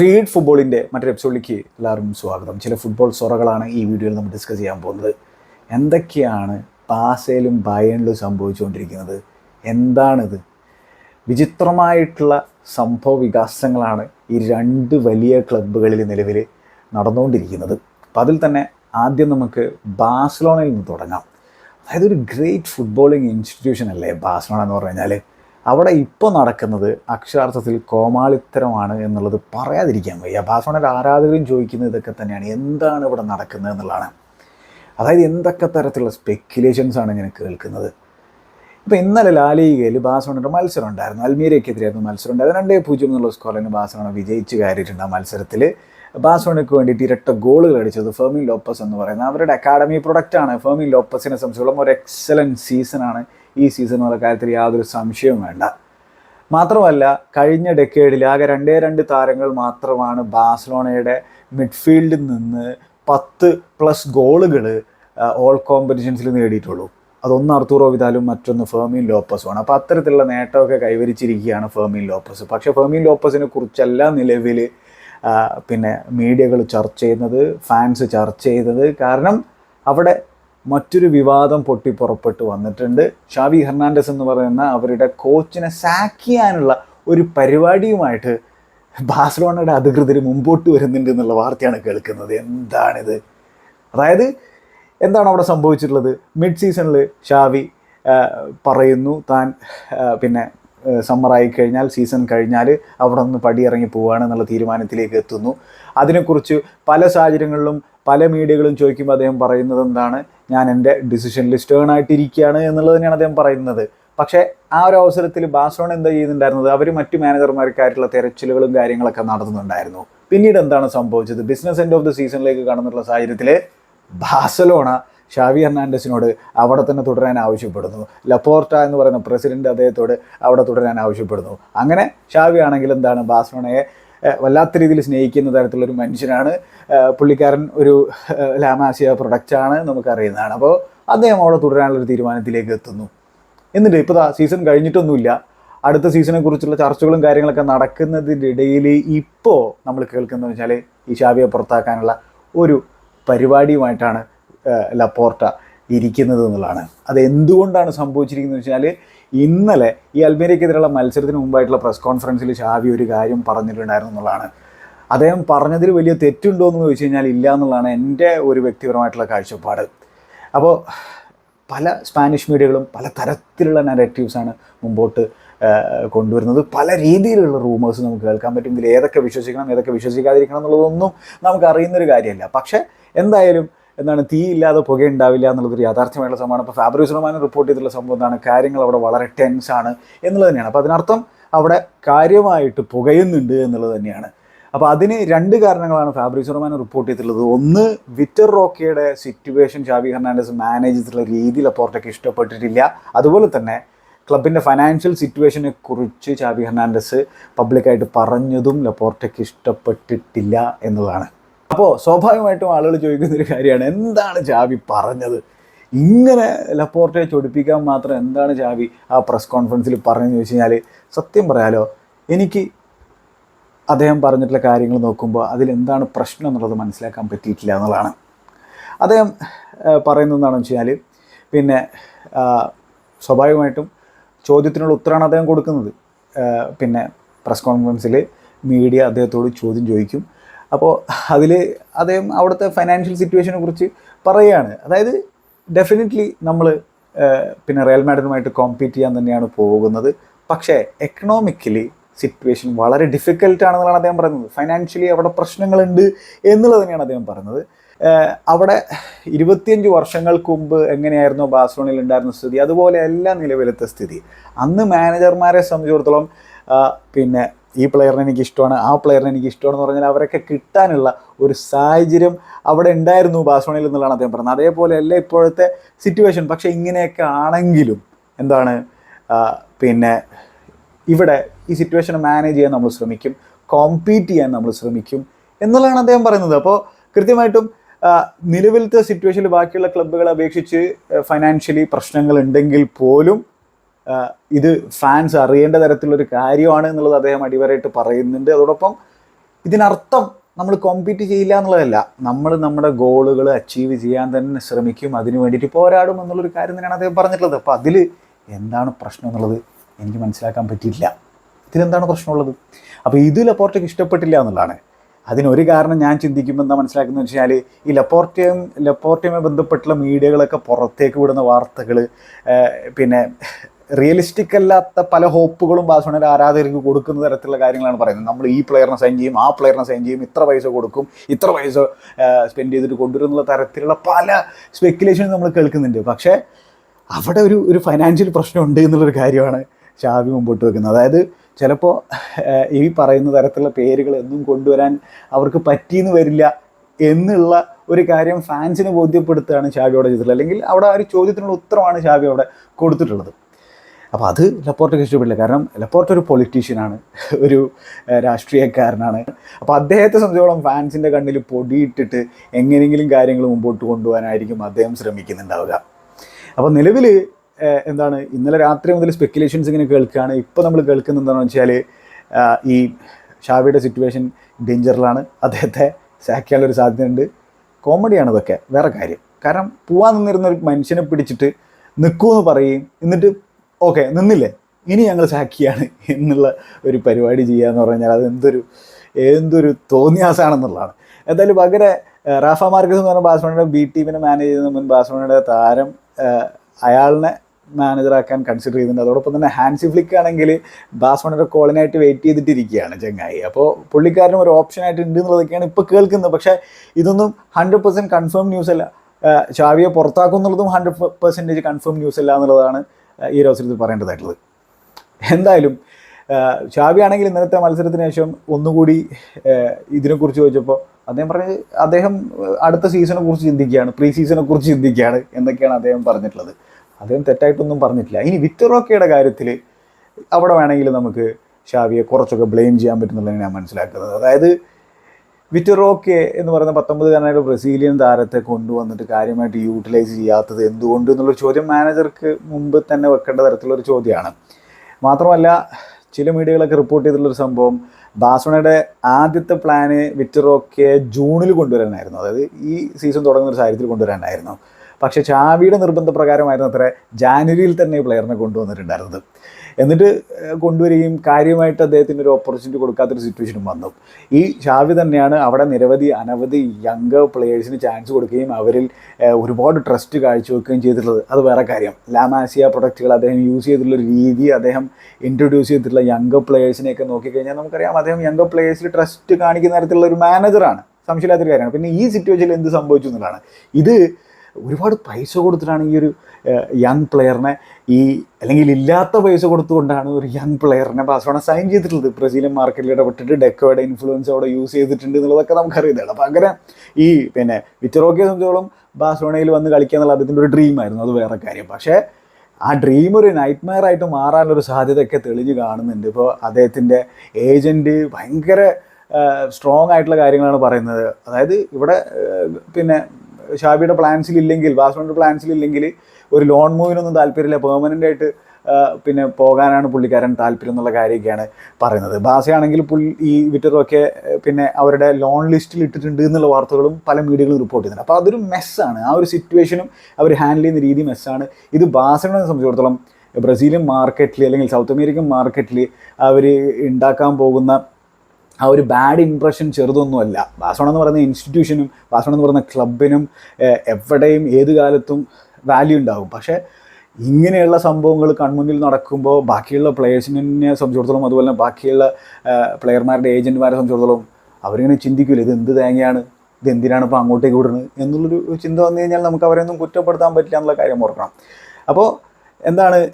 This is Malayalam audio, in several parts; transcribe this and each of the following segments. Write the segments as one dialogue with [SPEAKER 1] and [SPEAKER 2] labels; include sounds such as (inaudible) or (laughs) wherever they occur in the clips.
[SPEAKER 1] ഫീഡ് ഫുട്ബോളിന്റെ മറ്റൊരു എപ്പിസോഡിലേക്ക് എല്ലാവർക്കും സ്വാഗതം. ചില ഫുട്ബോൾ സൊറകളാണ് ഈ വീഡിയോയിൽ നമ്മൾ ഡിസ്കസ് ചെയ്യാൻ പോകുന്നത്. എന്തൊക്കെയാണ് പാസയിലും ബയണിലും സംഭവിച്ചുകൊണ്ടിരിക്കുന്നത്? എന്താണിത്? വിചിത്രമായിട്ടുള്ള സംഭവ വികാസങ്ങളാണ് ഈ രണ്ട് വലിയ ക്ലബ്ബുകളിൽ നിലവിൽ നടന്നുകൊണ്ടിരിക്കുന്നത്. അപ്പോൾ അതിൽ തന്നെ ആദ്യം നമുക്ക് ബാഴ്സലോണയിൽ നിന്ന് തുടങ്ങാം. അതായത് ഒരു ഗ്രേറ്റ് ഫുട്ബോളിംഗ് ഇൻസ്റ്റിറ്റ്യൂഷൻ അല്ലേ? ബാഴ്സലോണ എന്ന് പറഞ്ഞു കഴിഞ്ഞാൽ അവിടെ ഇപ്പോൾ നടക്കുന്നത് അക്ഷരാർത്ഥത്തിൽ കോമാളിത്തരമാണ് എന്നുള്ളത് പറയാതിരിക്കാൻ വയ്യ. ബാസോണയുടെ ആരാധകരും ചോദിക്കുന്നത് ഇതൊക്കെ തന്നെയാണ്. എന്താണ് ഇവിടെ നടക്കുന്നത് എന്നുള്ളതാണ്. അതായത് എന്തൊക്കെ തരത്തിലുള്ള സ്പെക്കുലേഷൻസാണ് ഇങ്ങനെ കേൾക്കുന്നത്. ഇപ്പോൾ ഇന്നലെ ലാലിഗയിൽ ബാസോണയുടെ മത്സരം ഉണ്ടായിരുന്നു. അൽമീരയ്ക്കെതിരായിരുന്നു മത്സരം ഉണ്ടായിരുന്നു രണ്ടേ പൂജ്യം എന്നുള്ള സ്കോറിന് ബാസോണ വിജയിച്ച് കയറിയിട്ടുണ്ട് ആ മത്സരത്തിൽ ബാസോണയ്ക്ക് വേണ്ടിയിട്ട് ഇരട്ട ഗോളുകൾ അടിച്ചത് ഫെർമിൻ ലോപ്പസ് എന്ന് പറയുന്നത് അവരുടെ അക്കാഡമി പ്രൊഡക്റ്റാണ് ഫെർമിൻ ലോപ്പസിനെ സംബന്ധിച്ചോളം ഒരു എക്സലന്റ് സീസണാണ് ഈ സീസൺ എന്നുള്ള കാര്യത്തിൽ യാതൊരു സംശയവും വേണ്ട. മാത്രമല്ല കഴിഞ്ഞ ഡെക്കേഡിൽ ആകെ രണ്ടേ രണ്ട് താരങ്ങൾ മാത്രമാണ് ബാഴ്സലോണയുടെ മിഡ്ഫീൽഡിൽ നിന്ന് പത്ത് പ്ലസ് ഗോളുകൾ ഓൾ കോമ്പറ്റീഷൻസിൽ നേടിയിട്ടുള്ളൂ. അതൊന്ന് അർത്തൂറോ വിതാലും മറ്റൊന്ന് ഫെർമീൻ ലോപ്പസുമാണ്. അപ്പോൾ അത്തരത്തിലുള്ള നേട്ടമൊക്കെ കൈവരിച്ചിരിക്കുകയാണ് ഫെർമീൻ ലോപ്പസ്. പക്ഷേ ഫെർമീൻ ലോപ്പസിനെ കുറിച്ചല്ല നിലവിൽ പിന്നെ മീഡിയകൾ ചർച്ച ചെയ്യുന്നത് ഫാൻസ് ചർച്ച ചെയ്തത്. കാരണം അവിടെ മറ്റൊരു വിവാദം പൊട്ടിപ്പുറപ്പെട്ട് വന്നിട്ടുണ്ട്. ഷാവി ഹെർണാണ്ടസ് എന്ന് പറയുന്ന അവരുടെ കോച്ചിനെ സാക്ക് ചെയ്യാനുള്ള ഒരു പരിപാടിയുമായിട്ട് ബാഴ്സലോണയുടെ അധികൃതർ മുമ്പോട്ട് വരുന്നുണ്ട് എന്നുള്ള വാർത്തയാണ് കേൾക്കുന്നത്. എന്താണിത്? അതായത് എന്താണ് അവിടെ സംഭവിച്ചിട്ടുള്ളത്? മിഡ് സീസണിൽ ഷാവി പറയുന്നു. താൻ പിന്നെ സമ്മറായി കഴിഞ്ഞാൽ സീസൺ കഴിഞ്ഞാൽ അവിടെ നിന്ന് പടിയിറങ്ങി പോവുകയാണ് എന്നുള്ള തീരുമാനത്തിലേക്ക് എത്തുന്നു. അതിനെക്കുറിച്ച് പല സാഹചര്യങ്ങളിലും പല മീഡിയകളും ചോദിക്കുമ്പോൾ അദ്ദേഹം പറയുന്നത് എന്താണ്? ഞാൻ എന്റെ ഡിസിഷൻ ലിസ്റ്റേൺ ആയിട്ടിരിക്കുകയാണ് എന്നുള്ളത് തന്നെയാണ് അദ്ദേഹം പറയുന്നത്. പക്ഷേ ആ ഒരു അവസരത്തിൽ ബാഴ്സലോണ എന്താ ചെയ്യുന്നുണ്ടായിരുന്നത്? അവർ മറ്റു മാനേജർമാർക്കായിട്ടുള്ള തെരച്ചിലുകളും കാര്യങ്ങളൊക്കെ നടത്തുന്നുണ്ടായിരുന്നു. പിന്നീട് എന്താണ് സംഭവിച്ചത്? ബിസിനസ് എൻഡ് ഓഫ് ദി സീസണിലേക്ക് കാണുന്നുള്ള സാഹചര്യത്തിൽ ബാഴ്സലോണ ഷാവി ഹെർണാണ്ടസിനോട് അവിടെ തന്നെ തുടരാൻ ആവശ്യപ്പെടുന്നു. ലപ്പോർട്ട എന്ന് പറയുന്ന പ്രസിഡന്റ് അദ്ദേഹത്തോട് അവിടെ തുടരാൻ ആവശ്യപ്പെടുന്നു. അങ്ങനെ ഷാവി ആണെങ്കിൽ എന്താണ് ബാഴ്സലോണയെ വല്ലാത്ത രീതിയിൽ സ്നേഹിക്കുന്ന തരത്തിലുള്ളൊരു മനുഷ്യനാണ്. പുള്ളിക്കാരൻ ഒരു ലാമാസിയ പ്രൊഡക്റ്റാണ് നമുക്കറിയുന്നതാണ്. അപ്പോൾ അദ്ദേഹം അവിടെ തുടരാനുള്ളൊരു തീരുമാനത്തിലേക്ക് എത്തുന്നു. എന്നിട്ട് ഇപ്പോൾ സീസൺ കഴിഞ്ഞിട്ടൊന്നുമില്ല. അടുത്ത സീസണെ കുറിച്ചുള്ള ചർച്ചകളും കാര്യങ്ങളൊക്കെ നടക്കുന്നതിന്റെ ഇടയിൽ ഇപ്പോൾ നമ്മൾ കേൾക്കുന്നത് വെച്ചാൽ ഈ ഷാവിയെ പുറത്താക്കാനുള്ള ഒരു പരിപാടിയുമായിട്ടാണ് ലപ്പോർട്ട ഇരിക്കുന്നത് എന്നുള്ളതാണ്. അത് എന്തുകൊണ്ടാണ് സംഭവിച്ചിരിക്കുന്നത് വെച്ചാൽ ഇന്നലെ ഈ അൽമേരിയക്കെതിരെയുള്ള മത്സരത്തിന് മുമ്പായിട്ടുള്ള പ്രസ് കോൺഫറൻസിൽ ഷാവി ഒരു കാര്യം പറഞ്ഞിട്ടുണ്ടായിരുന്നു എന്നുള്ളതാണ്. അദ്ദേഹം പറഞ്ഞതിൽ വലിയ തെറ്റുണ്ടോ എന്ന് ചോദിച്ചു കഴിഞ്ഞാൽ ഇല്ല എന്നുള്ളതാണ് എന്റെ ഒരു വ്യക്തിപരമായിട്ടുള്ള കാഴ്ചപ്പാട്. അപ്പോൾ പല സ്പാനിഷ് മീഡിയകളും പല തരത്തിലുള്ള നെഗറ്റീവ്സാണ് മുമ്പോട്ട് കൊണ്ടുവരുന്നത്. പല രീതിയിലുള്ള റൂമേഴ്സ് നമുക്ക് കേൾക്കാൻ പറ്റും. ഇതിൽ ഏതൊക്കെ വിശ്വസിക്കണം ഏതൊക്കെ വിശ്വസിക്കാതിരിക്കണം എന്നുള്ളതൊന്നും നമുക്ക് അറിയുന്നൊരു കാര്യമല്ല. പക്ഷേ എന്തായാലും എന്താണ് തീ ഇല്ലാതെ പുക ഉണ്ടാവില്ല യാഥാർത്ഥ്യമായിട്ടുള്ള സംഭവമാണ്. അപ്പോൾ ഫാബ്രിസ് റഹ്മാൻ റിപ്പോർട്ട് ചെയ്തിട്ടുള്ള സംഭവം എന്താണ്? കാര്യങ്ങൾ അവിടെ വളരെ ടെൻസാണ് എന്നുള്ളത് തന്നെയാണ്. അപ്പോൾ അതിനർത്ഥം അവിടെ കാര്യമായിട്ട് പുകയുന്നുണ്ട് എന്നുള്ളത് തന്നെയാണ്. അപ്പോൾ അതിന് രണ്ട് കാരണങ്ങളാണ് ഫാബ്രിസ് റഹ്മാൻ റിപ്പോർട്ട് ചെയ്തിട്ടുള്ളത്. ഒന്ന് വിറ്റർ റോക്കിയുടെ സിറ്റുവേഷൻ ഷാബി ഹെർണാണ്ടസ് മാനേജ് ചെയ്തിട്ടുള്ള രീതിയിൽ അപ്പോർട്ടൊക്കെ ഇഷ്ടപ്പെട്ടിട്ടില്ല. അതുപോലെ തന്നെ ക്ലബിന്റെ ഫൈനാൻഷ്യൽ സിറ്റുവേഷനെ കുറിച്ച് ചാബി ഹെർണാണ്ടസ് പബ്ലിക്കായിട്ട് പറഞ്ഞതും ലപ്പോർട്ടയ്ക്ക് ഇഷ്ടപ്പെട്ടിട്ടില്ല എന്നതാണ് അപ്പോൾ സ്വാഭാവികമായിട്ടും ആളുകൾ ചോദിക്കുന്ന ഒരു കാര്യമാണ്. എന്താണ് ചാവി പറഞ്ഞത്? ഇങ്ങനെ ലപ്പോർട്ടയെ ചൊടിപ്പിക്കാൻ മാത്രം എന്താണ് ചാവി ആ പ്രസ് കോൺഫറൻസിൽ പറഞ്ഞതെന്ന് ചോദിച്ചു കഴിഞ്ഞാൽ സത്യം പറയാലോ എനിക്ക് അദ്ദേഹം പറഞ്ഞിട്ടുള്ള കാര്യങ്ങൾ നോക്കുമ്പോൾ അതിലെന്താണ് പ്രശ്നം എന്നുള്ളത് മനസ്സിലാക്കാൻ പറ്റിയിട്ടില്ല എന്നുള്ളതാണ്. അദ്ദേഹം പറയുന്നത് എന്താണെന്ന് വെച്ച് കഴിഞ്ഞാൽ പിന്നെ സ്വാഭാവികമായിട്ടും ചോദ്യത്തിനുള്ള ഉത്തരമാണ് അദ്ദേഹം കൊടുക്കുന്നത്. പിന്നെ പ്രസ് കോൺഫറൻസിൽ മീഡിയ അദ്ദേഹത്തോട് ചോദ്യം ചോദിക്കും. അപ്പോൾ അതിൽ അദ്ദേഹം അവിടുത്തെ ഫൈനാൻഷ്യൽ സിറ്റുവേഷനെ കുറിച്ച് പറയുകയാണ് അതായത് ഡെഫിനറ്റ്ലി നമ്മൾ പിന്നെ റയൽ മാഡ്രിഡുമായിട്ട് കോമ്പീറ്റ് ചെയ്യാൻ തന്നെയാണ് പോകുന്നത്. പക്ഷേ എക്കണോമിക്കലി സിറ്റുവേഷൻ വളരെ ഡിഫിക്കൽട്ട് ആണെന്നാണ് അദ്ദേഹം പറയുന്നത്. ഫൈനാൻഷ്യലി അവിടെ പ്രശ്നങ്ങളുണ്ട് എന്നുള്ളത് തന്നെയാണ് അദ്ദേഹം പറയുന്നത്. അവിടെ ഇരുപത്തിയഞ്ച് വർഷങ്ങൾക്ക് മുമ്പ് എങ്ങനെയായിരുന്നു ബാഴ്സലോണയിൽ ഉണ്ടായിരുന്ന സ്ഥിതി? അതുപോലെ അതുപോലെയല്ല നിലവിലത്തെ സ്ഥിതി. അന്ന് മാനേജർമാരെ സംബന്ധിച്ചിടത്തോളം പിന്നെ ഈ പ്ലെയറിനെ എനിക്ക് ഇഷ്ടമാണ് ആ പ്ലെയറിനെ എനിക്ക് ഇഷ്ടമാണെന്ന് പറഞ്ഞാൽ അവരൊക്കെ കിട്ടാനുള്ള ഒരു സാഹചര്യം അവിടെ ഉണ്ടായിരുന്നു ബാഴ്സലോണയിൽ എന്നുള്ളതാണ് അദ്ദേഹം പറഞ്ഞത്. അതേപോലെയല്ല ഇപ്പോഴത്തെ സിറ്റുവേഷൻ പക്ഷേ ഇങ്ങനെയൊക്കെ ആണെങ്കിലും എന്താണ് പിന്നെ ഇവിടെ ഈ സിറ്റുവേഷൻ മാനേജ് ചെയ്യാൻ നമ്മൾ ശ്രമിക്കും കോമ്പീറ്റ് ചെയ്യാൻ നമ്മൾ ശ്രമിക്കും എന്നുള്ളതാണ് അദ്ദേഹം പറയുന്നത്. അപ്പോൾ കൃത്യമായിട്ടും നിലവിലത്തെ സിറ്റുവേഷനിൽ ബാക്കിയുള്ള ക്ലബ്ബുകളെ അപേക്ഷിച്ച് ഫൈനാൻഷ്യലി പ്രശ്നങ്ങൾ ഉണ്ടെങ്കിൽ പോലും ഇത് ഫാൻസ് അറിയേണ്ട തരത്തിലുള്ളൊരു കാര്യമാണ് എന്നുള്ളത് അദ്ദേഹം അടിവരായിട്ട് പറയുന്നുണ്ട്. അതോടൊപ്പം ഇതിനർത്ഥം നമ്മൾ കോമ്പീറ്റ് ചെയ്യില്ല എന്നുള്ളതല്ല. നമ്മൾ നമ്മുടെ ഗോളുകൾ അച്ചീവ് ചെയ്യാൻ തന്നെ ശ്രമിക്കും. അതിനു വേണ്ടിയിട്ട് പോരാടും എന്നുള്ളൊരു കാര്യം തന്നെയാണ് അദ്ദേഹം പറഞ്ഞിട്ടുള്ളത്. അപ്പോൾ അതിൽ എന്താണ് പ്രശ്നം എന്നുള്ളത് എനിക്ക് മനസ്സിലാക്കാൻ പറ്റിയില്ല ഇതിലെന്താണ് പ്രശ്നമുള്ളത് അപ്പോൾ ഇത് ലപ്പോർട്ടയ്ക്ക് ഇഷ്ടപ്പെട്ടില്ല എന്നുള്ളതാണ്. അതിനൊരു കാരണം ഞാൻ ചിന്തിക്കുമ്പോൾ എന്താ മനസ്സിലാക്കുന്നത് വെച്ചാൽ ഈ ലപ്പോർട്ടയും ലപ്പോർട്ടയുമായി ബന്ധപ്പെട്ടുള്ള മീഡിയകളൊക്കെ പുറത്തേക്ക് വിടുന്ന വാർത്തകൾ പിന്നെ റിയലിസ്റ്റിക് അല്ലാത്ത പല ഹോപ്പുകളും ബാഴ്സലോണയുടെ ആരാധകർക്ക് കൊടുക്കുന്ന തരത്തിലുള്ള കാര്യങ്ങളാണ് പറയുന്നത്. നമ്മൾ ഈ പ്ലെയറിനെ സൈൻ ചെയ്യും ആ പ്ലെയറിനെ സൈൻ ചെയ്യും ഇത്ര പൈസ കൊടുക്കും ഇത്ര പൈസ സ്പെൻഡ് ചെയ്തിട്ട് കൊണ്ടുവരുന്നുള്ള തരത്തിലുള്ള പല സ്പെക്കുലേഷൻ നമ്മൾ കേൾക്കുന്നുണ്ട്. പക്ഷേ അവിടെ ഒരു ഒരു ഫൈനാൻഷ്യൽ പ്രശ്നമുണ്ട് എന്നുള്ളൊരു കാര്യമാണ് ഷാബി മുമ്പോട്ട് വെക്കുന്നത്. അതായത് ചിലപ്പോൾ ഈ പറയുന്ന തരത്തിലുള്ള പേരുകൾ എന്നും കൊണ്ടുവരാൻ അവർക്ക് പറ്റിയെന്ന് വരില്ല എന്നുള്ള ഒരു കാര്യം ഫാൻസിനെ ബോധ്യപ്പെടുത്തുകയാണ് ഷാബിയോടെ ചെയ്തിട്ടുള്ളത്. അല്ലെങ്കിൽ അവിടെ ആ ഒരു ചോദ്യത്തിനുള്ള ഉത്തരമാണ് ഷാബി അവിടെ കൊടുത്തിട്ടുള്ളത്. അപ്പോൾ അത് ലപ്പോർട്ടയ്ക്ക് ഇഷ്ടപ്പെടില്ല. കാരണം ലപ്പോർട്ട് ഒരു പൊളിറ്റീഷ്യനാണ് (laughs) ഒരു രാഷ്ട്രീയക്കാരനാണ്. അപ്പോൾ അദ്ദേഹത്തെ സംബന്ധിച്ചോളം ഫാൻസിന്റെ കണ്ണിൽ പൊടിയിട്ടിട്ട് എങ്ങനെയെങ്കിലും കാര്യങ്ങൾ മുമ്പോട്ട് കൊണ്ടുപോകാനായിരിക്കും അദ്ദേഹം ശ്രമിക്കുന്നുണ്ടാവുക. അപ്പോൾ നിലവിൽ എന്താണ് ഇന്നലെ രാത്രി മുതൽ സ്പെക്കുലേഷൻസ് ഇങ്ങനെ കേൾക്കുകയാണ്. ഇപ്പോൾ നമ്മൾ കേൾക്കുന്നത് എന്താണെന്ന് വെച്ചാൽ ഈ ഷാവിയുടെ സിറ്റുവേഷൻ ഡേഞ്ചറിലാണ് അദ്ദേഹത്തെ സാക്ക് ചെയ്യാനുള്ളൊരു സാധ്യതയുണ്ട്. കോമഡിയാണ് ഇതൊക്കെ വേറെ കാര്യം. കാരണം പോവാൻ നിന്നിരുന്ന ഒരു മനുഷ്യനെ പിടിച്ചിട്ട് നിൽക്കുമെന്ന് പറയും എന്നിട്ട് ഓക്കെ നിന്നില്ലേ? ഇനി ഞങ്ങൾ സാക്കിയാണ് എന്നുള്ള ഒരു പരിപാടി ചെയ്യുക എന്ന് പറഞ്ഞാൽ അത് എന്തൊരു എന്തൊരു തോന്നിയാസാണെന്നുള്ളതാണ്. എന്തായാലും പകരം റാഫ മാർക്കസ് എന്ന് പറഞ്ഞ ബാസ്മണിയുടെ ബി ടീമിനെ മാനേജ് ചെയ്യുന്ന മുൻ ബാസ്മണിയുടെ താരം അയാളിനെ മാനേജറാക്കാൻ കൺസിഡർ ചെയ്യുന്നുണ്ട്. അതോടൊപ്പം തന്നെ ഹാൻസി ഫ്ലിക്ക് ആണെങ്കിൽ ബാസ്മണിയുടെ കോളിനായിട്ട് വെയിറ്റ് ചെയ്തിട്ടിരിക്കുകയാണ് ചെങ്ങായി. അപ്പോൾ പുള്ളിക്കാരനും ഒരു ഓപ്ഷനായിട്ട് ഉണ്ട് എന്നുള്ളതൊക്കെയാണ് ഇപ്പോൾ കേൾക്കുന്നത്. പക്ഷേ ഇതൊന്നും ഹൺഡ്രഡ് പെർസെന്റ് കൺഫേം ന്യൂസ് അല്ല. ചാവിയെ പുറത്താക്കും എന്നുള്ളതും ഹൺഡ്രഡ് പെർസെന്റേജ് കൺഫേം ന്യൂസ് അല്ല എന്നുള്ളതാണ് ഈ ഒരു അവസരത്തിൽ പറയേണ്ടതായിട്ടുള്ളത്. എന്തായാലും ഷാബി ആണെങ്കിൽ ഇന്നലത്തെ മത്സരത്തിന് ശേഷം ഒന്നുകൂടി ഇതിനെക്കുറിച്ച് ചോദിച്ചപ്പോൾ അദ്ദേഹം പറഞ്ഞത് അദ്ദേഹം അടുത്ത സീസണെ കുറിച്ച് ചിന്തിക്കുകയാണ് പ്രീ സീസണെ കുറിച്ച് ചിന്തിക്കുകയാണ് എന്നൊക്കെയാണ് അദ്ദേഹം പറഞ്ഞിട്ടുള്ളത്. അദ്ദേഹം തെറ്റായിട്ടൊന്നും പറഞ്ഞിട്ടില്ല. ഇനി വിക്ടറോക്കയുടെ കാര്യത്തിൽ അവിടെ വേണമെങ്കിൽ നമുക്ക് ഷാവിയെ കുറച്ചൊക്കെ ബ്ലെയിം ചെയ്യാൻ പറ്റുന്നുള്ളതാണ് ഞാൻ മനസ്സിലാക്കുന്നത്. അതായത് വിറ്ററോക്കെ എന്ന് പറയുന്ന പത്തൊമ്പതുകാരനായ ബ്രസീലിയൻ താരത്തെ കൊണ്ടുവന്നിട്ട് കാര്യമായിട്ട് യൂട്ടിലൈസ് ചെയ്യാത്തത് എന്തുകൊണ്ട് എന്നുള്ള ചോദ്യം മാനേജർക്ക് മുമ്പ് തന്നെ വെക്കേണ്ട തരത്തിലുള്ളൊരു ചോദ്യമാണ്. മാത്രമല്ല ചില മീഡിയകളൊക്കെ റിപ്പോർട്ട് ചെയ്തിട്ടുള്ളൊരു സംഭവം ബാസോണയുടെ ആദ്യത്തെ പ്ലാന് വിറ്ററോക്കെ ജൂണിൽ കൊണ്ടുവരാനായിരുന്നു. അതായത് ഈ സീസൺ തുടങ്ങുന്ന ഒരു സാഹചര്യത്തിൽ കൊണ്ടുവരാനായിരുന്നു. പക്ഷേ ചാവിയുടെ നിർബന്ധപ്രകാരമായിരുന്നു അത്ര ജാനുവരിയിൽ തന്നെ ഈ പ്ലെയറിനെ കൊണ്ടുവന്നിട്ടുണ്ടായിരുന്നത്. എന്നിട്ട് കൊണ്ടുവരികയും കാര്യമായിട്ട് അദ്ദേഹത്തിന് ഒരു ഓപ്പർച്യൂണിറ്റി കൊടുക്കാത്തൊരു സിറ്റുവേഷനും വന്നു. ഈ ഷാവി തന്നെയാണ് അവിടെ നിരവധി അനവധി യങ് പ്ലെയേഴ്സിന് ചാൻസ് കൊടുക്കുകയും അവരിൽ ഒരുപാട് ട്രസ്റ്റ് കാഴ്ചവെക്കുകയും ചെയ്തിട്ടുള്ളത്. അത് വേറെ കാര്യം. ലാമാസിയ പ്രൊഡക്റ്റുകൾ അദ്ദേഹം യൂസ് ചെയ്തിട്ടുള്ള ഒരു രീതി അദ്ദേഹം ഇൻട്രൊഡ്യൂസ് ചെയ്തിട്ടുള്ള യങ് പ്ലെയേഴ്സിനെയൊക്കെ നോക്കിക്കഴിഞ്ഞാൽ നമുക്കറിയാം അദ്ദേഹം യങ് പ്ലെയേഴ്സിൽ ട്രസ്റ്റ് കാണിക്കുന്ന തരത്തിലുള്ള ഒരു മാനേജറാണ് സംശയമില്ലാത്തൊരു കാര്യമാണ്. പിന്നെ ഈ സിറ്റുവേഷനിൽ എന്ത് സംഭവിച്ചു എന്നുള്ളതാണ്. ഇത് ഒരുപാട് പൈസ കൊടുത്തിട്ടാണ് ഈ ഒരു യങ് പ്ലെയറിനെ ഈ അല്ലെങ്കിൽ ഇല്ലാത്ത പൈസ കൊടുത്തുകൊണ്ടാണ് ഒരു യങ് പ്ലെയറിനെ ബാസോണ സൈൻ ചെയ്തിട്ടുള്ളത്. ബ്രസീലിയൻ മാർക്കറ്റിൽ ഇടപെട്ടിട്ട് ഡെക്കോയുടെ ഇൻഫ്ലുവൻസ് അവിടെ യൂസ് ചെയ്തിട്ടുണ്ട് എന്നുള്ളതൊക്കെ നമുക്കറിയുന്നതാണ് അപ്പോൾ അങ്ങനെ ഈ പിന്നെ വിറ്ററോക്കിയെ സംബന്ധിച്ചോളം ബാസോണയിൽ വന്ന് കളിക്കുക എന്നുള്ള അദ്ദേഹത്തിന്റെ ഒരു ഡ്രീമായിരുന്നു അത് വേറെ കാര്യം. പക്ഷേ ആ ഡ്രീം ഒരു നൈറ്റ് മെയർ ആയിട്ട് മാറാനുള്ളൊരു സാധ്യതയൊക്കെ തെളിഞ്ഞു കാണുന്നുണ്ട്. ഇപ്പോൾ അദ്ദേഹത്തിന്റെ ഏജന്റ് ഭയങ്കര സ്ട്രോങ് ആയിട്ടുള്ള കാര്യങ്ങളാണ് പറയുന്നത്. അതായത് ഇവിടെ പിന്നെ ഷാബിയുടെ പ്ലാൻസിലില്ലെങ്കിൽ ബാസ്ലോണിന്റെ പ്ലാൻസിൽ ഇല്ലെങ്കിൽ ഒരു ലോൺ മൂവിനൊന്നും താല്പര്യമില്ല. പെർമനന്റ് ആയിട്ട് പിന്നെ പോകാനാണ് പുള്ളിക്കാരൻ താല്പര്യം എന്നുള്ള കാര്യമൊക്കെയാണ് പറയുന്നത്. ബാസയാണെങ്കിൽ പുള്ളി ഈ വിറ്ററൊക്കെ പിന്നെ അവരുടെ ലോൺ ലിസ്റ്റിൽ ഇട്ടിട്ടുണ്ട് എന്നുള്ള വാർത്തകളും പല മീഡിയകളും റിപ്പോർട്ട് ചെയ്യുന്നുണ്ട്. അപ്പോൾ അതൊരു മെസ്സാണ് ആ ഒരു സിറ്റുവേഷനും അവർ ഹാൻഡിൽ ചെയ്യുന്ന രീതി മെസ്സാണ് ഇത് ബാസനെ സംബന്ധിച്ചിടത്തോളം ബ്രസീലിയൻ മാർക്കറ്റിൽ അല്ലെങ്കിൽ സൗത്ത് അമേരിക്കൻ മാർക്കറ്റിൽ അവർ ഉണ്ടാക്കാൻ പോകുന്ന ആ ഒരു ബാഡ് ഇംപ്രഷൻ ചെറുതൊന്നുമല്ല. ബാസോണ എന്ന് പറയുന്ന ഇൻസ്റ്റിറ്റ്യൂഷനും ബാസോണ എന്ന് പറയുന്ന ക്ലബിനും എവിടെയും ഏത് കാലത്തും വാല്യൂ ഉണ്ടാകും പക്ഷേ ഇങ്ങനെയുള്ള സംഭവങ്ങൾ കൺമുന്നിൽ നടക്കുമ്പോൾ ബാക്കിയുള്ള പ്ലേയേഴ്സിനെ സംബന്ധിച്ചിടത്തോളം അതുപോലെ തന്നെ ബാക്കിയുള്ള പ്ലെയർമാരുടെ ഏജന്റുമാരെ സംബന്ധിച്ചിടത്തോളം അവരിങ്ങനെ ചിന്തിക്കില്ല ഇത് എന്ത് തേങ്ങയാണ് ഇത് എന്തിനാണ് ഇപ്പോൾ അങ്ങോട്ടേക്ക് വിടുന്നത് എന്നുള്ളൊരു ചിന്ത വന്നു കഴിഞ്ഞാൽ നമുക്ക് അവരെയൊന്നും കുറ്റപ്പെടുത്താൻ പറ്റില്ല എന്നുള്ള കാര്യം ഓർക്കണം. അപ്പോൾ എന്താണ്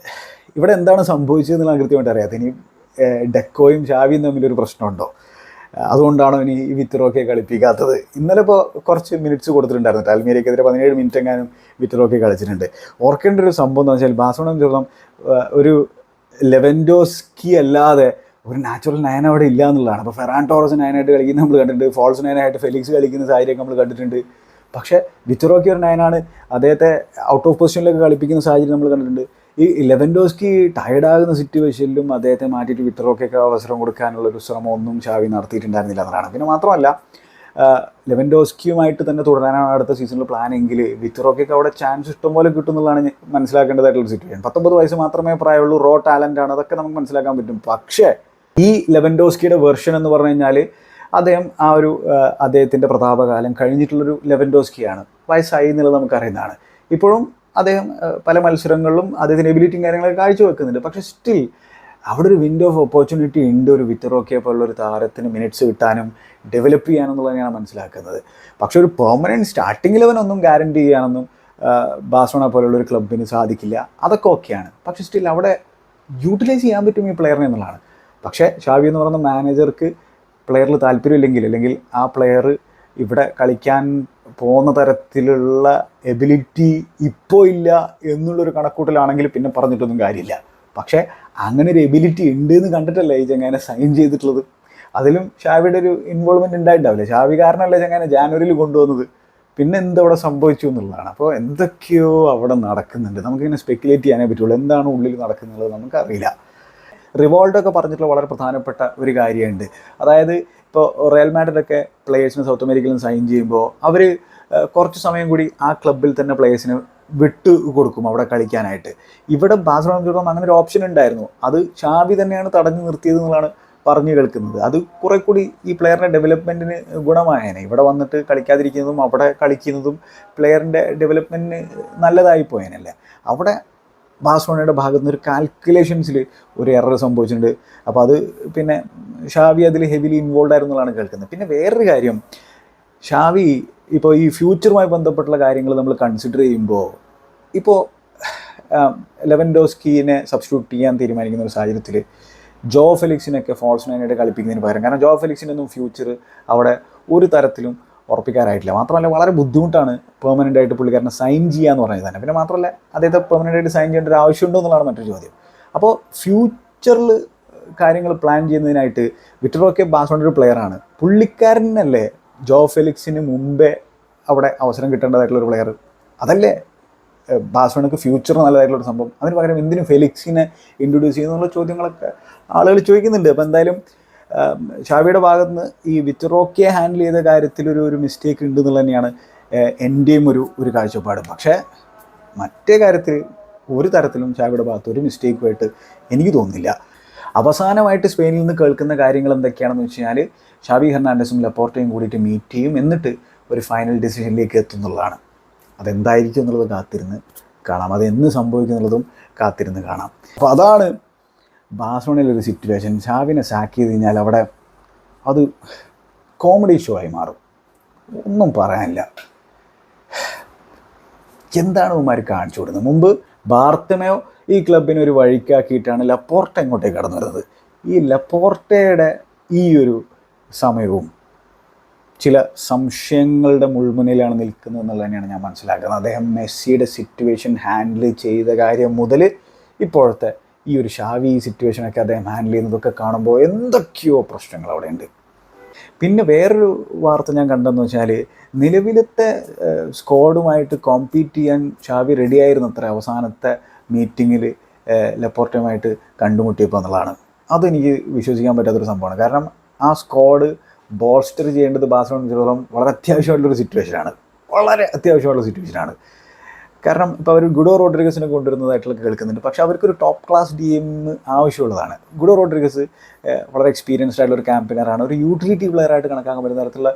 [SPEAKER 1] ഇവിടെ എന്താണ് സംഭവിച്ചതെന്നുള്ള കൃത്യമായിട്ട് അറിയാത്ത ഇനി ഡെക്കോയും ഷാവിയും തമ്മിലൊരു പ്രശ്നമുണ്ടോ? അതുകൊണ്ടാണോ ഇനി ഈ വിറ്ററോക്കെ കളിപ്പിക്കാത്തത്? ഇന്നലെ ഇപ്പോൾ കുറച്ച് മിനിറ്റ്സ് കൊടുത്തിട്ടുണ്ടായിരുന്നു ടാൽമീരയ്ക്കെതിരെ പതിനേഴ് മിനിറ്റ് എങ്ങാനും വിറ്ററോക്കെ കളിച്ചിട്ടുണ്ട്. ഓർക്കേണ്ട ഒരു സംഭവം എന്ന് വെച്ചാൽ ബാസോണം സംബന്ധിച്ചിടത്തോളം ഒരു ലെവൻഡോസ്കി അല്ലാതെ ഒരു നാച്ചുറൽ നയൻ അവിടെ ഇല്ല എന്നുള്ളതാണ്. അപ്പോൾ ഫെറാൻ ടോറസ് നയനായിട്ട് കളിക്കുന്ന നമ്മൾ കണ്ടിട്ടുണ്ട്. ഫോൾസ് നയനായിട്ട് ഫെലിക്സ് കളിക്കുന്ന സാഹചര്യം നമ്മൾ കണ്ടിട്ടുണ്ട്. പക്ഷേ വിറ്ററോക്കി ഒരു നയനാണ് അദ്ദേഹത്തെ ഔട്ട് ഓഫ് പൊസിഷനിലൊക്കെ കളിപ്പിക്കുന്ന സാഹചര്യം നമ്മൾ കണ്ടിട്ടുണ്ട്. ഈ ലെവൻഡോസ്കി ടയർഡാകുന്ന സിറ്റുവേഷനിലും അദ്ദേഹത്തെ മാറ്റിയിട്ട് വിക്ടറോക്കൊക്കെ അവസരം കൊടുക്കാനുള്ള ഒരു ശ്രമം ഒന്നും ഷാവി നടത്തിയിട്ടുണ്ടായിരുന്നില്ല എന്നതാണ് പിന്നെ മാത്രമല്ല ലെവൻഡോസ്കിയുമായിട്ട് തന്നെ തുടരാനാണ് അടുത്ത സീസണിൽ പ്ലാൻ എങ്കിൽ വിക്ടറോക്കൊക്കെ അവിടെ ചാൻസ് ഇഷ്ടംപോലെ കിട്ടും എന്നുള്ളതാണ് ഞാൻ മനസ്സിലാക്കേണ്ടതായിട്ടുള്ള സിറ്റുവേഷൻ പത്തൊമ്പത് വയസ്സ് മാത്രമേ പ്രായമുള്ളൂ റോ ടാലന്റ് ആണ് അതൊക്കെ നമുക്ക് മനസ്സിലാക്കാൻ പറ്റും. പക്ഷേ ഈ ലെവൻഡോസ്കിയുടെ വെർഷൻ എന്ന് പറഞ്ഞു കഴിഞ്ഞാൽ അദ്ദേഹം ആ ഒരു അദ്ദേഹത്തിന്റെ പ്രതാപകാലം കഴിഞ്ഞിട്ടുള്ളൊരു ലെവൻഡോസ്കിയാണ്. വയസ്സായി എന്നുള്ളത് നമുക്കറിയുന്നതാണ്. ഇപ്പോഴും അദ്ദേഹം പല മത്സരങ്ങളിലും അദ്ദേഹത്തിന്റെ എബിലിറ്റിയും കാര്യങ്ങളൊക്കെ കാഴ്ചവെക്കുന്നുണ്ട്. പക്ഷെ സ്റ്റിൽ അവിടെ ഒരു വിൻഡോ ഓഫ് ഓപ്പർച്യൂണിറ്റി ഉണ്ട് ഒരു വിറ്ററോക്കിയെ പോലുള്ള ഒരു താരത്തിന് മിനിറ്റ്സ് കിട്ടാനും ഡെവലപ്പ് ചെയ്യാനും എന്നുള്ളത് ഞാൻ മനസ്സിലാക്കുന്നത്. പക്ഷേ ഒരു പെർമനന്റ് സ്റ്റാർട്ടിംഗ് ലെവനൊന്നും ഗ്യാരണ്ടി ചെയ്യാനൊന്നും ബാസോണ പോലുള്ള ഒരു ക്ലബിന് സാധിക്കില്ല. അതൊക്കെ ഓക്കെയാണ്. പക്ഷെ സ്റ്റിൽ അവിടെ യൂട്ടിലൈസ് ചെയ്യാൻ പറ്റും ഈ പ്ലെയറിനെ എന്നുള്ളതാണ്. പക്ഷേ ഷാവി എന്ന് പറയുന്ന മാനേജർക്ക് പ്ലെയറിൽ താല്പര്യമില്ലെങ്കിൽ അല്ലെങ്കിൽ ആ പ്ലെയർ ഇവിടെ കളിക്കാൻ പോകുന്ന തരത്തിലുള്ള എബിലിറ്റി ഇപ്പോൾ ഇല്ല എന്നുള്ളൊരു കണക്കൂട്ടലാണെങ്കിൽ പിന്നെ പറഞ്ഞിട്ടൊന്നും കാര്യമില്ല. പക്ഷേ അങ്ങനെ ഒരു എബിലിറ്റി ഉണ്ട് എന്ന് കണ്ടിട്ടല്ലേ ഈ ചെങ്ങനെ സൈൻ ചെയ്തിട്ടുള്ളത്. അതിലും ഷാവിയുടെ ഒരു ഇൻവോൾവ്മെന്റ് ഉണ്ടായിട്ടുണ്ടാവില്ല ഷാവി കാരണമല്ലേ ചെങ്ങനെ ജാനുവരിയിൽ കൊണ്ടുവന്നത്. പിന്നെ എന്തവിടെ സംഭവിച്ചു എന്നുള്ളതാണ്. അപ്പോൾ എന്തൊക്കെയോ അവിടെ നടക്കുന്നുണ്ട്. നമുക്കിങ്ങനെ സ്പെക്കുലേറ്റ് ചെയ്യാനേ പറ്റുള്ളൂ. എന്താണ് ഉള്ളിൽ നടക്കുന്നത് നമുക്കറിയില്ല. റിവോൾഡൊക്കെ പറഞ്ഞിട്ടുള്ള വളരെ പ്രധാനപ്പെട്ട ഒരു കാര്യമുണ്ട്. അതായത് ഇപ്പോൾ റയൽ മാഡ്രിഡൊക്കെ പ്ലേയേഴ്സിന് സൗത്ത് അമേരിക്കയിലും സൈൻ ചെയ്യുമ്പോൾ അവർ കുറച്ച് സമയം കൂടി ആ ക്ലബിൽ തന്നെ പ്ലേയേഴ്സിന് വിട്ട് കൊടുക്കും അവിടെ കളിക്കാനായിട്ട്. ഇവിടെ ബാഴ്സലോണ അങ്ങനെ ഒരു ഓപ്ഷൻ ഉണ്ടായിരുന്നു. അത് ഷാബി തന്നെയാണ് തടഞ്ഞു നിർത്തിയത് എന്നുള്ളതാണ് പറഞ്ഞു കേൾക്കുന്നത്. അത് കുറെ കൂടി ഈ പ്ലെയറിന്റെ ഡെവലപ്മെന്റിന് ഗുണമായേനെ. ഇവിടെ വന്നിട്ട് കളിക്കാതിരിക്കുന്നതും അവിടെ കളിക്കുന്നതും പ്ലെയറിന്റെ ഡെവലപ്മെന്റിന് നല്ലതായി പോയേനല്ലേ. അവിടെ ബാഴ്സലോണയുടെ ഭാഗത്ത് നിന്ന് ഒരു കാൽക്കുലേഷൻസിൽ ഒരു എറർ സംഭവിച്ചിട്ടുണ്ട്. അപ്പോൾ അത് പിന്നെ ഷാവി അതിൽ ഹെവിലി ഇൻവോൾവ് ആയിരുന്നുള്ളതാണ് കേൾക്കുന്നത്. പിന്നെ വേറൊരു കാര്യം ഷാവി ഇപ്പോൾ ഈ ഫ്യൂച്ചറുമായി ബന്ധപ്പെട്ടുള്ള കാര്യങ്ങൾ നമ്മൾ കൺസിഡർ ചെയ്യുമ്പോൾ ഇപ്പോൾ ലെവൻഡോസ്കീനെ സബ്സ്റ്റിറ്റ്യൂട്ട് ചെയ്യാൻ തീരുമാനിക്കുന്ന ഒരു സാഹചര്യത്തിൽ ജോ ഫെലിക്സിനൊക്കെ ഫോൾസ് നൈനായിട്ട് കളിപ്പിക്കുന്നതിന് പകരം കാരണം ജോ ഫെലിക്സിനൊന്നും ഫ്യൂച്ചർ അവിടെ ഒരു തരത്തിലും ഉറപ്പിക്കാറായിട്ടില്ല മാത്രമല്ല വളരെ ബുദ്ധിമുട്ടാണ് പെർമനന്റ് ആയിട്ട് പുള്ളിക്കാരനെ സൈൻ ചെയ്യുക എന്ന് പറഞ്ഞത് തന്നെ. പിന്നെ മാത്രമല്ല അദ്ദേഹത്തെ പെർമനന്റ് ആയിട്ട് സൈൻ ചെയ്യേണ്ട ഒരു ആവശ്യമുണ്ടോ എന്നുള്ളതാണ് മറ്റൊരു ചോദ്യം. അപ്പോൾ ഫ്യൂച്ചറിൽ കാര്യങ്ങൾ പ്ലാൻ ചെയ്യുന്നതിനായിട്ട് വിക്ടറോക്കെ ബാസോണിന്റെ ഒരു പ്ലെയറാണ് പുള്ളിക്കാരനല്ലേ ജോ ഫെലിക്സിന് മുമ്പേ അവിടെ അവസരം കിട്ടേണ്ടതായിട്ടുള്ള ഒരു പ്ലെയർ അതല്ലേ ഏഹ് ഫ്യൂച്ചർ നല്ലതായിട്ടുള്ള ഒരു സംഭവം? അതിന് പകരം എന്തിനും ഫെലിക്സിനെ ഇൻട്രൊഡ്യൂസ് ചെയ്യുന്നുള്ള ചോദ്യങ്ങളൊക്കെ ആളുകൾ ചോദിക്കുന്നുണ്ട്. അപ്പോൾ എന്തായാലും ഷാവിയുടെ ഭാഗത്ത് നിന്ന് ഈ വിറ്ററോക്കിയെ ഹാൻഡിൽ ചെയ്ത കാര്യത്തിൽ ഒരു ഒരു മിസ്റ്റേക്ക് ഉണ്ട് എന്നുള്ളത് തന്നെയാണ് എന്റെയും ഒരു ഒരു കാഴ്ചപ്പാട്. പക്ഷേ മറ്റേ കാര്യത്തിൽ ഒരു തരത്തിലും ഷാവിയുടെ ഭാഗത്ത് ഒരു മിസ്റ്റേക്കുമായിട്ട് എനിക്ക് തോന്നുന്നില്ല. അവസാനമായിട്ട് സ്പെയിനിൽ നിന്ന് കേൾക്കുന്ന കാര്യങ്ങൾ എന്തൊക്കെയാണെന്ന് വെച്ച് കഴിഞ്ഞാൽ ഷാബി ഹെർണാണ്ടസും ലപ്പോർട്ടയും കൂടിയിട്ട് മീറ്റ് ചെയ്യും എന്നിട്ട് ഒരു ഫൈനൽ ഡിസിഷനിലേക്ക് എത്തുന്നുള്ളതാണ് അതെന്തായിരിക്കും എന്നുള്ളത് കാത്തിരുന്ന് കാണാം. അത് എന്ന് സംഭവിക്കുന്നുള്ളതും കാത്തിരുന്ന് കാണാം. അപ്പോൾ അതാണ് ബാഴ്സലോണയിലൊരു സിറ്റുവേഷൻ ഷാവിനെ സാക്ക് ചെയ്ത് കഴിഞ്ഞാൽ അവിടെ അത് കോമഡി ഷോ ആയി മാറും. ഒന്നും പറയാനില്ല. എന്താണ് ഇവന്മാർ കാണിച്ചു കൊടുക്കുന്നത്? മുമ്പ് ബാർത്തമയോ ഈ ക്ലബിനെ ഒരു വഴിക്കാക്കിയിട്ടാണ് ലപ്പോർട്ട ഇങ്ങോട്ടേക്ക് കടന്നു വരുന്നത്? ഈ ലപ്പോർട്ടയുടെ ഈ ഒരു സമയവും ചില സംശയങ്ങളുടെ മുൾമുനയിലാണ് നിൽക്കുന്നത് എന്നുള്ളത് തന്നെയാണ് ഞാൻ മനസ്സിലാക്കുന്നത്. അദ്ദേഹം മെസ്സിയുടെ സിറ്റുവേഷൻ ഹാൻഡിൽ ചെയ്ത കാര്യം മുതൽ ഇപ്പോഴത്തെ ഈ ഒരു ഷാവി സിറ്റുവേഷനൊക്കെ അദ്ദേഹം ഹാൻഡിൽ ചെയ്യുന്നതൊക്കെ കാണുമ്പോൾ എന്തൊക്കെയോ പ്രശ്നങ്ങൾ അവിടെ ഉണ്ട് പിന്നെ വേറൊരു വാർത്ത ഞാൻ കണ്ടെന്ന് വെച്ചാൽ നിലവിലത്തെ സ്ക്വാഡുമായിട്ട് കോമ്പീറ്റ് ചെയ്യാൻ ഷാവി റെഡിയായിരുന്നു അത്ര അവസാനത്തെ മീറ്റിങ്ങിൽ ലപ്പോർട്ടുമായിട്ട് കണ്ടുമുട്ടിയപ്പോൾ എന്നുള്ളതാണ്. അതെനിക്ക് വിശ്വസിക്കാൻ പറ്റാത്തൊരു സംഭവമാണ്. കാരണം ആ സ്ക്വാഡ് ബോൾസ്റ്റർ ചെയ്യേണ്ടത് ബാഴ്സലോണ വളരെ അത്യാവശ്യമായിട്ടുള്ളൊരു സിറ്റുവേഷനാണ് വളരെ അത്യാവശ്യമായിട്ടുള്ള സിറ്റുവേഷനാണ് കാരണം ഇപ്പോൾ അവർ ഗുഡോ റോഡ്രിഗസിനെ കൊണ്ടുവരുന്നതായിട്ടുള്ള കേൾക്കുന്നുണ്ട്. പക്ഷെ അവർക്കൊരു ടോപ്പ് ക്ലാസ് ഡി എം ആവശ്യമുള്ളതാണ്. ഗുഡോ റോഡ്രിഗസ് വളരെ എക്സ്പീരിയൻസ്ഡ് ആയിട്ടുള്ള ഒരു ക്യാമ്പയിനറാണ് ഒരു യൂട്ടിലിറ്റി പ്ലെയർ ആയിട്ട് കണക്കാക്കാൻ പറ്റുന്ന തരത്തിലുള്ള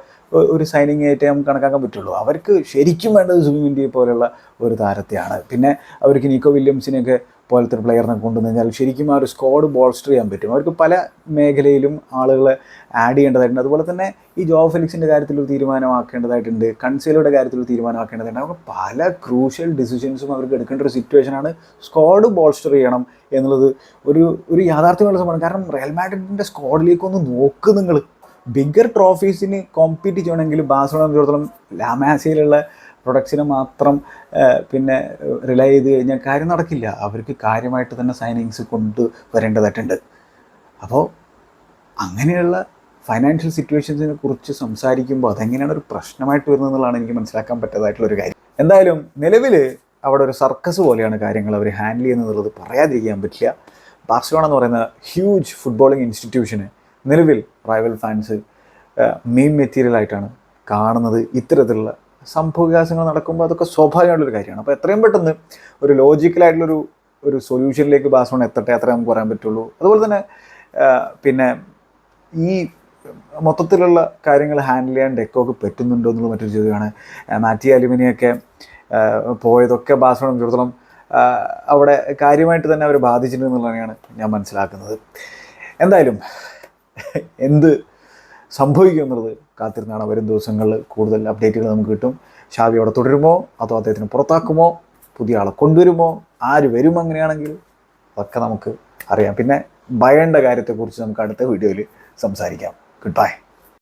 [SPEAKER 1] ഒരു സൈനിങ് ആയിട്ട് നമുക്ക് കണക്കാക്കാൻ പറ്റുള്ളൂ. അവർക്ക് ശരിക്കും വേണ്ടത് സുബിമിൻഡിയെ പോലെയുള്ള ഒരു താരത്തെയാണ്. പിന്നെ അവർക്ക് നിക്കോ വില്യംസിനെയൊക്കെ പോലത്തെ ഒരു പ്ലെയറിനെ കൊണ്ടുവന്നു കഴിഞ്ഞാൽ ശരിക്കും ആ ഒരു സ്ക്വാഡ് ബോൾസ്റ്റർ ചെയ്യാൻ പറ്റും. അവർക്ക് പല മേഖലയിലും ആളുകളെ ആഡ് ചെയ്യേണ്ടതായിട്ടുണ്ട്. അതുപോലെ തന്നെ ഈ ജോ ഫെലിക്സിന്റെ കാര്യത്തിൽ ഒരു തീരുമാനമാക്കേണ്ടതായിട്ടുണ്ട്. കൺസേലയുടെ കാര്യത്തിൽ ഒരു തീരുമാനമാക്കേണ്ടതായിട്ടുണ്ട് പല ക്രൂഷ്യൽ ഡിസിഷൻസും അവർക്ക് എടുക്കേണ്ട ഒരു സിറ്റുവേഷനാണ് സ്ക്വാഡ് ബോൾസ്റ്റർ ചെയ്യണം എന്നുള്ളത് ഒരു ഒരു യാഥാർത്ഥ്യമുള്ള സംഭവമാണ്. കാരണം റയൽ മാഡ്രിഡിന്റെ സ്ക്വാഡിലേക്ക് ഒന്ന് നോക്ക് നിങ്ങൾ ബിഗർ ട്രോഫീസിന് കോമ്പീറ്റ് ചെയ്യണമെങ്കിൽ ബാഴ്സലോണ ലാമാസയിലുള്ള പ്രൊഡക്ട്സിനെ മാത്രം പിന്നെ റിലൈ ചെയ്ത് കഴിഞ്ഞാൽ കാര്യം നടക്കില്ല. അവർക്ക് കാര്യമായിട്ട് തന്നെ സൈനിങ്സ് കൊണ്ട് വരേണ്ടതായിട്ടുണ്ട്. അപ്പോൾ അങ്ങനെയുള്ള ഫൈനാൻഷ്യൽ സിറ്റുവേഷൻസിനെ കുറിച്ച് സംസാരിക്കുമ്പോൾ അതെങ്ങനെയാണ് ഒരു പ്രശ്നമായിട്ട് വരുന്നത് എന്നുള്ളതാണ് എനിക്ക് മനസ്സിലാക്കാൻ പറ്റാതായിട്ടുള്ളൊരു കാര്യം. എന്തായാലും നിലവിൽ അവിടെ ഒരു സർക്കസ് പോലെയാണ് കാര്യങ്ങൾ അവർ ഹാൻഡിൽ ചെയ്യുന്നത് പറയാതിരിക്കാൻ പറ്റില്ല. ബാർസലോണ എന്ന് പറയുന്ന ഹ്യൂജ് ഫുട്ബോളിംഗ് ഇൻസ്റ്റിറ്റ്യൂഷന് നിലവിൽ റൈവൽ ഫാൻസ് മെയിൻ മെറ്റീരിയലായിട്ടാണ് കാണുന്നത്. ഇത്തരത്തിലുള്ള സംഭവവികാസങ്ങൾ നടക്കുമ്പോൾ അതൊക്കെ സ്വാഭാവികമായിട്ടുള്ളൊരു കാര്യമാണ്. അപ്പോൾ എത്രയും പെട്ടെന്ന് ഒരു ലോജിക്കലായിട്ടുള്ളൊരു ഒരു സൊല്യൂഷനിലേക്ക് ബാർസലോണ എത്തട്ടെ അത്രേ നമുക്ക് പറയാൻ പറ്റുള്ളൂ. അതുപോലെ തന്നെ പിന്നെ ഈ മൊത്തത്തിലുള്ള കാര്യങ്ങൾ ഹാൻഡിൽ ചെയ്യാൻ ഡെക്കോക്ക് പറ്റുന്നുണ്ടോ എന്നുള്ള മറ്റൊരു ചോദ്യമാണ്. മാറ്റി അലുമിനിയൊക്കെ പോയതൊക്കെ ബാർസലോണ സംബന്ധിച്ചിടത്തോളം അവിടെ കാര്യമായിട്ട് തന്നെ അവർ ബാധിച്ചിട്ടുണ്ട് എന്നുള്ളതാണ് ഞാൻ മനസ്സിലാക്കുന്നത്. എന്തായാലും എന്ത് സംഭവിക്കും എന്നുള്ളത് കാത്തിരുന്നാണ് വരും ദിവസങ്ങളിൽ കൂടുതൽ അപ്ഡേറ്റുകൾ നമുക്ക് കിട്ടും. ഷാവി അവിടെ തുടരുമോ? അതോ അദ്ദേഹത്തിന് പുറത്താക്കുമോ? പുതിയ ആളെ കൊണ്ടുവരുമോ? ആര് വരും അങ്ങനെയാണെങ്കിൽ അതൊക്കെ നമുക്ക് അറിയാം. പിന്നെ ഭയണ്ട കാര്യത്തെക്കുറിച്ച് നമുക്ക് അടുത്ത വീഡിയോയിൽ സംസാരിക്കാം. Good bye